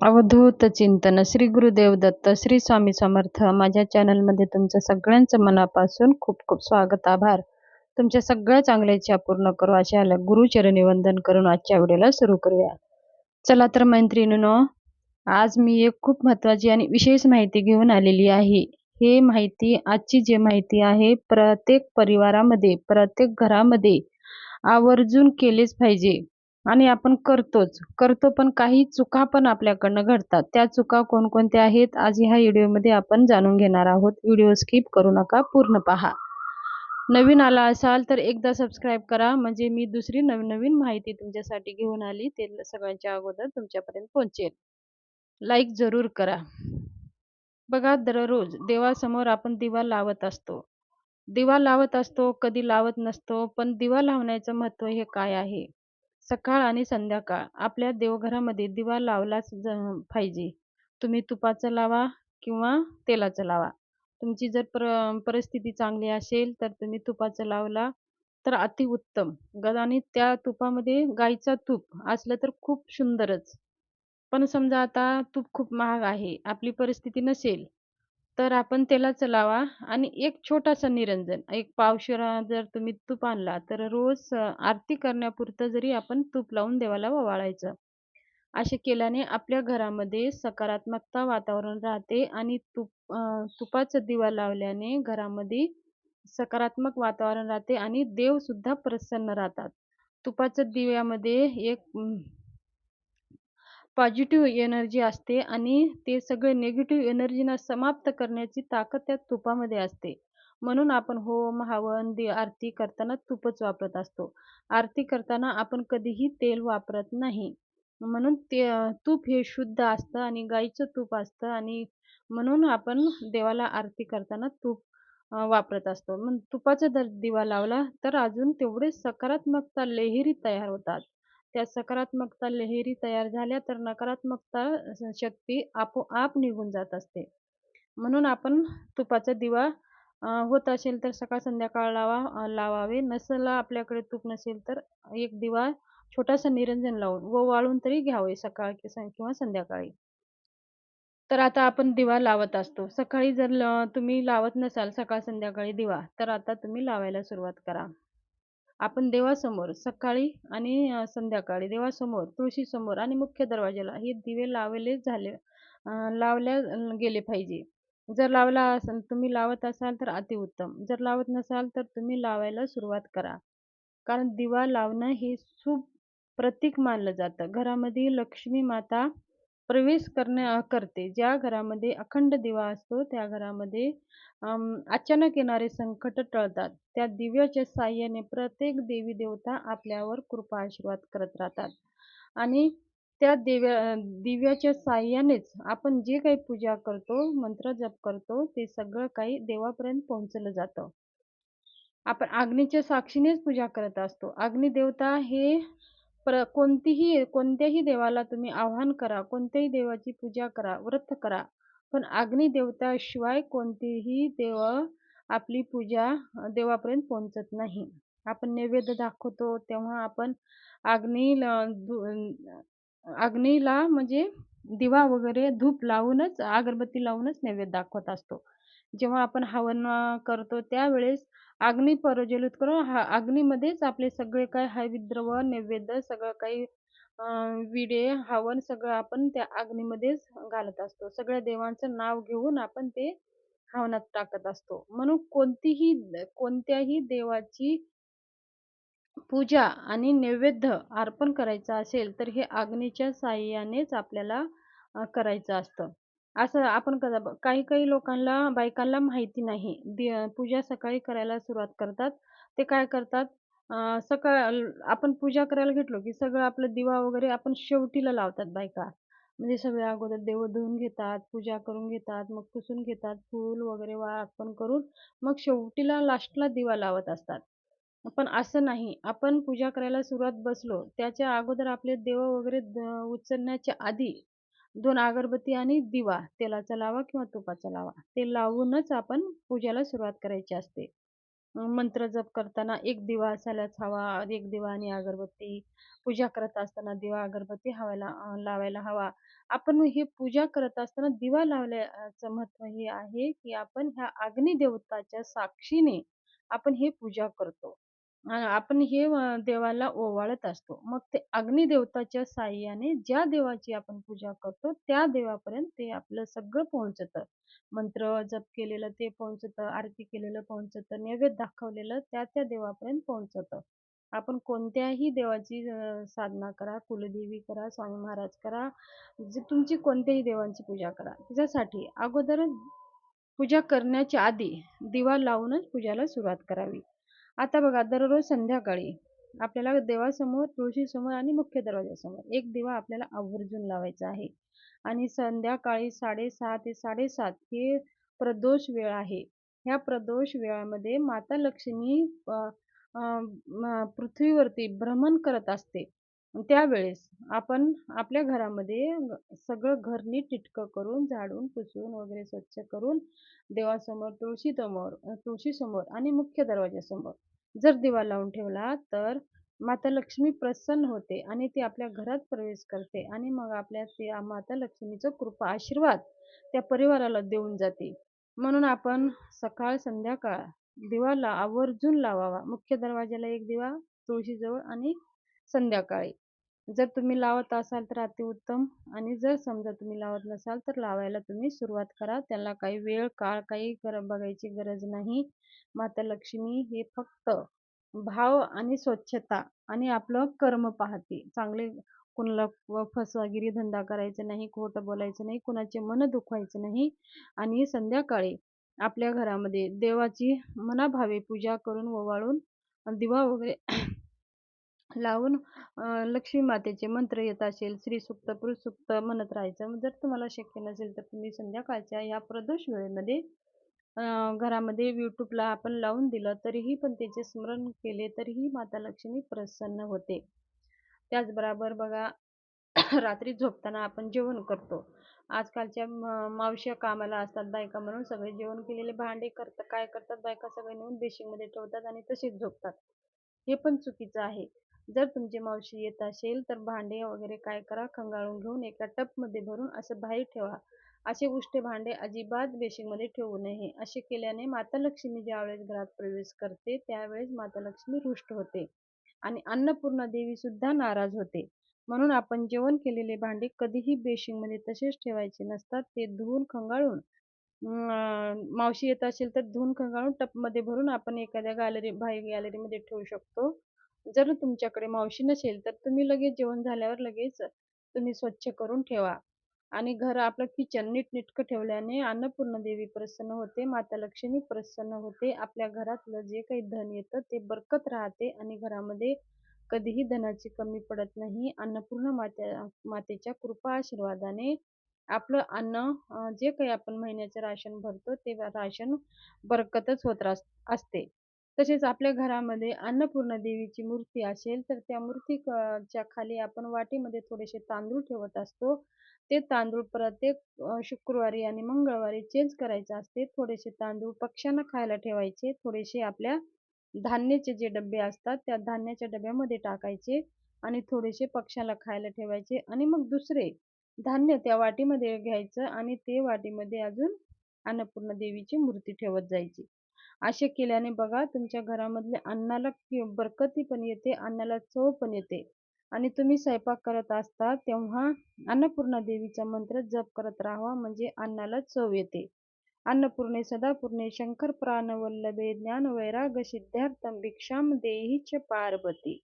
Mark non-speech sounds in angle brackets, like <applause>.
अवधूत चिंतन श्री गुरुदेव दत्त श्री स्वामी समर्थ. माझ्या चॅनलमध्ये तुमचं सगळ्यांचं मनापासून खूप खूप स्वागत आभार. तुमच्या सगळ्या चांगल्या इच्छा पूर्ण करू अशा गुरुचरणी वंदन करून आजच्या व्हिडिओला सुरू करूया. चला तर मैत्रिणीनो आज मी एक खूप महत्वाची आणि विशेष माहिती घेऊन आलेली आहे. हे माहिती आजची जी माहिती आहे प्रत्येक परिवारामध्ये प्रत्येक घरामध्ये आवर्जून केलेच पाहिजे. आणि आपण करतोच. करतो पण काही चुका पण आपल्याकडनं घडतात. त्या चुका कोणकोणत्या आहेत आज ह्या व्हिडिओमध्ये आपण जाणून घेणार आहोत. व्हिडिओ स्किप करू नका पूर्ण पहा. नवीन आला असाल तर एकदा सबस्क्राईब करा. म्हणजे मी दुसरी नवीन नवीन माहिती तुमच्यासाठी घेऊन आली ते सगळ्यांच्या अगोदर तुमच्यापर्यंत पोहोचेल. लाईक जरूर करा. बघा दररोज देवासमोर आपण दिवा लावत असतो. दिवा लावत असतो कधी लावत नसतो पण दिवा लावण्याचं महत्त्व हे काय आहे? सकाळ आणि संध्याकाळ आपल्या देवघरामध्ये दिवा लावलाच पाहिजे. तुम्ही तुपाचा लावा किंवा तेलाचा लावा. तुमची जर प्र परिस्थिती चांगली असेल तर तुम्ही तुपाचा लावला तर अतिउत्तम गद आणि त्या तुपामध्ये गाईचा तूप असलं तर खूप सुंदरच. पण समजा आता तूप खूप महाग आहे आपली परिस्थिती नसेल तर आपण तेलाच लावा आणि एक छोटासा निरंजन एक पावशेरा जर तुम्ही तूप आणला तर रोज आरती करण्यापुरतं जरी आपण तूप लावून देवाला ओवाळायचं असे केल्याने आपल्या घरामध्ये सकारात्मकता वातावरण राहते आणि तुप तुपाचा दिवा लावल्याने घरामध्ये सकारात्मक वातावरण राहते आणि देव सुद्धा प्रसन्न राहतात. तुपाच्या दिव्यामध्ये एक पॉझिटिव्ह एनर्जी असते आणि ते सगळे निगेटिव्ह एनर्जीना समाप्त करण्याची ताकद त्या तुपामध्ये असते. म्हणून आपण होम हवन दि आरती करताना तूपच वापरत असतो. आरती करताना आपण कधीही तेल वापरत नाही. म्हणून ते तूप हे शुद्ध असतं आणि गाईचं तूप असतं आणि म्हणून आपण देवाला आरती करताना तूप वापरत असतो. मग तुपाचा जर दिवा लावला तर अजून तेवढे सकारात्मकता लेहरी तयार होतात. त्या सकारात्मकता लहरी तयार झाल्या तर नकारात्मकता शक्ती आपोआप निघून जात असते. म्हणून आपण तुपाचा दिवा होत असेल तर सकाळ संध्याकाळ लावा लावावे. नसला आपल्याकडे तूप नसेल तर एक दिवा छोटासा निरंजन लावून व वाळून तरी घ्यावे सकाळ किंवा संध्याकाळी. तर आता आपण दिवा लावत असतो. सकाळी जर तुम्ही लावत नसाल सकाळ संध्याकाळी दिवा तर आता तुम्ही लावायला सुरुवात करा. आपण देवासमोर सकाळी आणि संध्याकाळी देवासमोर तुळशीसमोर आणि मुख्य दरवाजाला हे दिवे लावले झाले लावल्या गेले पाहिजे. जर लावला असाल तुम्ही लावत असाल तर अतिउत्तम. जर लावत नसाल तर तुम्ही लावायला सुरुवात करा. कारण दिवा लावणं हे शुभ प्रतीक मानलं जातं. घरामध्ये लक्ष्मी माता प्रवेश करण्या करते. ज्या घरामध्ये अखंड दिवा असतो त्या घरामध्ये अचानक येणारे संकट टळतात. त्या दिव्याच्या साह्याने प्रत्येक देवी देवता आपल्यावर कृपा आशीर्वाद करत राहतात. आणि त्या दिव्या दिव्याच्या साह्यानेच आपण जे काही पूजा करतो मंत्र जप करतो ते सगळं काही देवापर्यंत पोहोचलं जातं. आपण अग्नीच्या साक्षीनेच पूजा करत असतो. अग्निदेवता हे प्र कोणतीही कोणत्याही देवाला तुम्ही आव्हान करा कोणत्याही देवाची पूजा करा व्रत करा पण अग्निदेवताशिवाय कोणतीही देव आपली पूजा देवापर्यंत पोहोचत नाही. आपण नैवेद्य दाखवतो तेव्हा आपण अग्नीला अग्नीला म्हणजे दिवा वगैरे धूप लावूनच अगरबत्ती लावूनच नैवेद्य दाखवत असतो. जेव्हा आपण हवन करतो त्यावेळेस अग्नी प्रज्वलित करून हा अग्नीमध्येच आपले सगळे काही हविद्रव नैवेद्य सगळं काही विडे हवन सगळं आपण त्या अग्नीमध्येच घालत असतो. सगळ्या देवांचं नाव घेऊन आपण ते हवनात टाकत असतो. म्हणून कोणतीही कोणत्याही देवाची पूजा आणि नैवेद्य अर्पण करायचं असेल तर हे अग्नीच्या साह्यानेच आपल्याला करायचं असतं. असं आपण काही काही लोकांना बायकांना माहिती नाही. पूजा सकाळी करायला सुरुवात करतात. ते काय करतात? सकाळ आपण पूजा करायला घेतलो की सगळं आपलं दिवा वगैरे आपण शेवटीला लावतात बायका. म्हणजे सगळे अगोदर देव धुवून घेतात पूजा करून घेतात मग पुसून घेतात फूल वगैरे वा अर्पण करून मग शेवटीला लास्टला दिवा लावत असतात. पण असं नाही. आपण पूजा करायला सुरुवात बसलो त्याच्या अगोदर आपले देव वगैरे उचलण्याच्या आधी दोन अगरबत्ती आणि दिवा तेलाचा लावा किंवा तुपाचा लावा. ते लावूनच आपण पूजेला सुरुवात करायची असते. मंत्र जप करताना एक दिवा असायलाच हवा एक दिवा आणि अगरबत्ती. पूजा करत असताना दिवा अगरबत्ती हवायला लावायला हवा. आपण हे पूजा करत असताना दिवा लावल्याचं महत्त्व हे आहे की आपण ह्या अग्निदेवताच्या साक्षीने आपण हे पूजा करतो. आपण हे देवाला ओवाळत असतो. मग ते अग्निदेवताच्या साह्याने ज्या देवाची आपण पूजा करतो त्या देवापर्यंत ते आपलं सगळं पोहोचतं. मंत्र जप केलेलं ते पोहोचतं आरती केलेलं पोहोचतं नैवेद्य दाखवलेलं त्या त्या देवापर्यंत पोहोचतं. आपण कोणत्याही देवाची साधना करा कुलदेवी करा स्वामी महाराज करा जे तुमची कोणत्याही देवांची पूजा करा. त्याच्यासाठी अगोदर पूजा करण्याच्या आधी दिवा लावूनच पूजाला सुरुवात करावी. आता बघा दररोज संध्याकाळी आपल्याला देवासमोर तुळशीसमोर आणि मुख्य दरवाजासमोर एक दिवा आपल्याला आवर्जून लावायचा आहे. आणि संध्याकाळी साडेसहा ते साडेसात हे प्रदोष वेळ आहे. ह्या प्रदोष वेळामध्ये माता लक्ष्मी पृथ्वीवरती भ्रमण करत असते. त्यावेळेस आपण आपल्या घरामध्ये सगळं घर टिटकं करून झाडून पुसून वगैरे स्वच्छ करून देवासमोर तुळशीसमोर तुळशीसमोर आणि मुख्य दरवाजासमोर जर दिवा लावून ठेवला तर माता लक्ष्मी प्रसन्न होते आणि ती आपल्या घरात प्रवेश करते आणि मग आपल्या त्या माता लक्ष्मीचं कृपा आशीर्वाद त्या परिवाराला देऊन जाते. म्हणून आपण सकाळ संध्याकाळ दिवाला आवर्जून लावावा. मुख्य दरवाजाला एक दिवा तुळशीजवळ आणि संध्याकाळी. जर तुम्ही लावत असाल तर अतिउत्तम आणि जर समजा तुम्ही लावत नसाल तर लावायला तुम्ही सुरुवात करा. त्याला काही वेळ काळ काही गर बघायची गरज नाही. माता लक्ष्मी हे फक्त भाव आणि स्वच्छता आणि आपलं कर्म पाहते. चांगले कुणाला व फसवागिरी धंदा करायचा नाही खोटं बोलायचं नाही कुणाचे मन दुखवायचं नाही आणि संध्याकाळी आपल्या घरामध्ये देवाची मनाभावे पूजा करून ओवाळून दिवा वगैरे लावून लक्ष्मी मातेचे मंत्र येत असेल श्रीसुक्त पुरुषसुक्त म्हणत राहायचं. जर तुम्हाला शक्य नसेल तर तुम्ही संध्याकाळच्या या प्रदोष वेळेमध्ये घरामध्ये यूट्यूबला आपण लावून दिलं तरीही पण त्याचे स्मरण केले तरीही माता लक्ष्मी प्रसन्न होते. त्याचबरोबर बघा <coughs> रात्री झोपताना आपण जेवण करतो. आजकालच्या म- मावश्या कामाला असतात बायका म्हणून सगळे जेवण केलेले भांडे करतात काय करतात बायका सगळे नेऊन बेशिंगमध्ये ठेवतात आणि तसेच झोपतात. हे पण चुकीचं आहे. जर तुमची मावशी येत असेल तर भांडे वगैरे काय करा खंगाळून घेऊन एका टपमध्ये भरून असं बाहेर ठेवा. असे उष्टे भांडे अजिबात बेशिंगमध्ये ठेवू नये. असे केल्याने माता लक्ष्मी ज्यावेळेस घरात प्रवेश करते त्यावेळेस माता लक्ष्मी रुष्ट होते आणि अन्नपूर्णा देवी सुद्धा नाराज होते. म्हणून आपण जेवण केलेले भांडे कधीही बेशिंगमध्ये तसेच ठेवायचे नसतात. ते धुवून खंगाळून मावशी येत असेल तर धुवून खंगाळून टपमध्ये भरून आपण एखाद्या गॅलरी बाहेर गॅलरीमध्ये ठेवू शकतो. जर तुमच्याकडे मावशी नसेल तर तुम्ही लगेच जेवण झाल्यावर लगेच तुम्ही स्वच्छ करून ठेवा. आणि घर आपलं किचन नीटनेटकं ठेवल्याने अन्नपूर्ण देवी प्रसन्न होते माता लक्ष्मी प्रसन्न होते. आपल्या घरातलं जे काही धन येतं ते बरकत राहते आणि घरामध्ये कधीही धनाची कमी पडत नाही. अन्नपूर्ण मात्या मातेच्या कृपा आशीर्वादाने आपलं अन्न जे काही आपण महिन्याचं राशन भरतो ते राशन बरकतच होत रास- असते. तसेच आपल्या घरामध्ये अन्नपूर्णा देवीची मूर्ती असेल तर त्या मूर्तीच्या खाली आपण वाटीमध्ये थोडेसे तांदूळ ठेवत असतो. ते तांदूळ प्रत्येक शुक्रवारी आणि मंगळवारी चेंज करायचे असते. थोडेसे तांदूळ पक्ष्यांना खायला ठेवायचे. थोडेसे आपल्या धान्याचे जे डबे असतात त्या धान्याच्या डब्यामध्ये टाकायचे आणि थोडेसे पक्ष्याला खायला ठेवायचे आणि मग दुसरे धान्य त्या वाटीमध्ये घ्यायचं आणि ते वाटीमध्ये अजून अन्नपूर्णा देवीची मूर्ती ठेवत जायची. असे केल्याने बघा तुमच्या घरामधल्या अन्नाला बरकती पण येते अन्नाला चव पण येते. आणि तुम्ही स्वयंपाक करत असता तेव्हा अन्नपूर्णा देवीचा मंत्र जप करत राहावा म्हणजे अन्नाला चव येते. अन्नपूर्णे सदापूर्णे शंकर प्राणवल्लभे ज्ञान वैराग सिद्धार्थम भिक्षाम देही च पार्वती.